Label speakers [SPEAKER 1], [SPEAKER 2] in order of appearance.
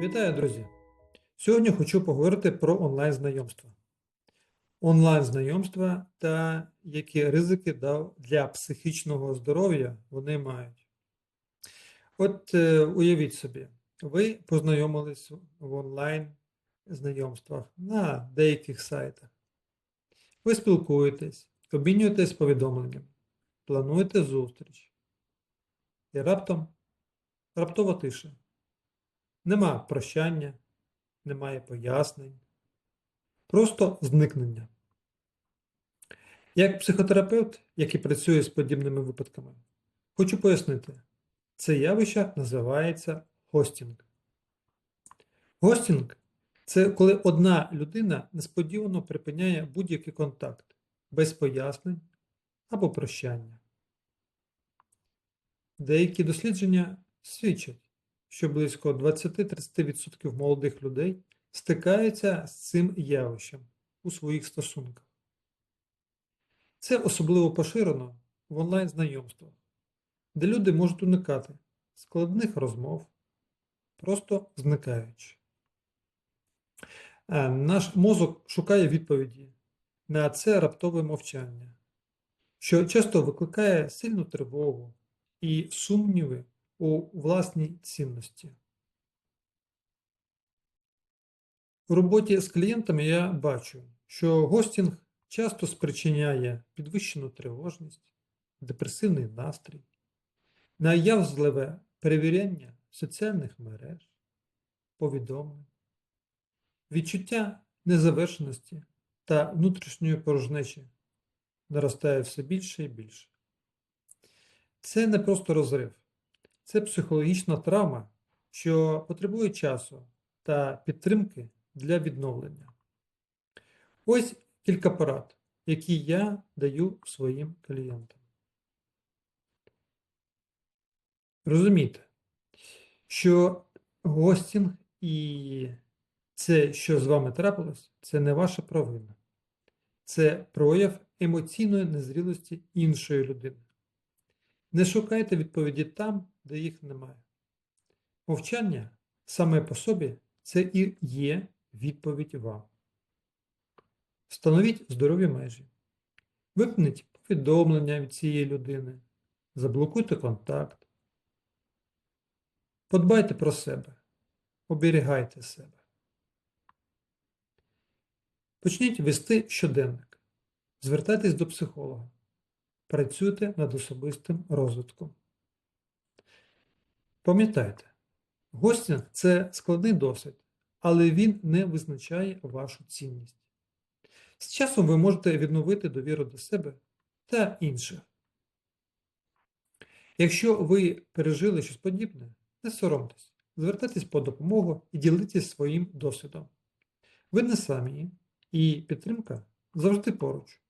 [SPEAKER 1] Вітаю, друзі! Сьогодні хочу поговорити про онлайн-знайомства. Онлайн-знайомства та які ризики для психічного здоров'я вони мають. От е, уявіть собі, ви познайомились в онлайн-знайомствах на деяких сайтах. Ви спілкуєтесь, обмінюєтесь повідомленням, плануєте зустріч. І раптом раптова тиша. Нема прощання, немає пояснень, просто зникнення. Як психотерапевт, який працює з подібними випадками, хочу пояснити, це явище називається гостінг. Гостінг це коли одна людина несподівано припиняє будь-який контакт без пояснень або прощання. Деякі дослідження свідчать, що близько 20-30% молодих людей стикаються з цим явищем у своїх стосунках. Це особливо поширено в онлайн-знайомствах, де люди можуть уникати складних розмов, просто зникаючи. Наш мозок шукає відповіді на це раптове мовчання, що часто викликає сильну тривогу і сумніви у власній цінності. У роботі з клієнтами я бачу, що гостінг часто спричиняє підвищену тривожність, депресивний настрій, наявзливе перевіряння соціальних мереж, повідомлень, відчуття незавершеності та внутрішньої порожнечі наростає все більше і більше. Це не просто розрив, це психологічна травма, що потребує часу та підтримки для відновлення. Ось кілька порад, які я даю своїм клієнтам. Розумійте, що гостінг і це, що з вами трапилось, це не ваша провина. Це прояв емоційної незрілості іншої людини. Не шукайте відповіді там, де їх немає. Мовчання саме по собі це і є відповідь вам. Встановіть здорові межі. Випніть повідомлення від цієї людини. Заблокуйте контакт. Подбайте про себе. Оберігайте себе. Почніть вести щоденник. Звертайтесь до психолога. Працюйте над особистим розвитком. Пам'ятайте, гостінг це складний досвід, але він не визначає вашу цінність. З часом ви можете відновити довіру до себе та інших. Якщо ви пережили щось подібне, не соромтесь, звертайтесь по допомогу і ділитесь своїм досвідом. Ви не самі, і підтримка завжди поруч.